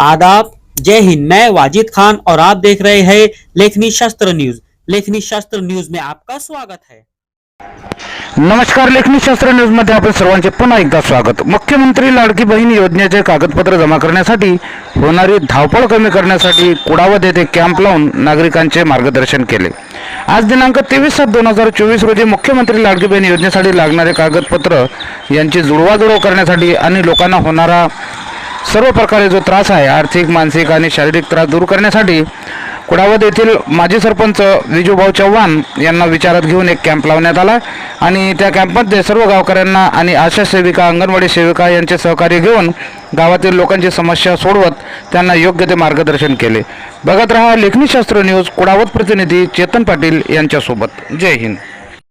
आदाब। जय हिंद। मैं वाजिद खान और आप देख रहे हैं लेखनी शास्त्र न्यूज। लेखनी शास्त्र न्यूज में आपका स्वागत है। नमस्कार लेखनी शास्त्र न्यूजमध्ये आपण सर्वांचे पुन्हा एकदा स्वागत. मुख्यमंत्री लाडकी बहीण योजनेचे कागदपत्र जमा करण्यासाठी होणारी धावपळ कमी करण्यासाठी कुडावत येथे कॅम्प लावून नागरिकांचे मार्गदर्शन केले. आज दिनांक तेवीस सात दोन हजार चोवीस रोजी मुख्यमंत्री लाडकी बहीण योजनेसाठी लागणारे कागदपत्र यांची जुळवाजुळव करण्यासाठी आणि लोकांना होणारा सर्व प्रकारे जो त्रास आहे आर्थिक मानसिक आणि शारीरिक त्रास दूर करण्यासाठी कुडावत येथील माजी सरपंच विजूभाऊ चव्हाण यांना विचारात घेऊन एक कॅम्प लावण्यात आला आणि त्या कॅम्पमध्ये सर्व गावकऱ्यांना आणि आशा सेविका अंगणवाडी सेविका यांचे सहकार्य घेऊन गावातील लोकांची समस्या सोडवत त्यांना योग्य ते मार्गदर्शन केले. बघत रहा लेखनी शास्त्र न्यूज कुडावत प्रतिनिधी चेतन पाटील यांच्यासोबत. जय हिंद.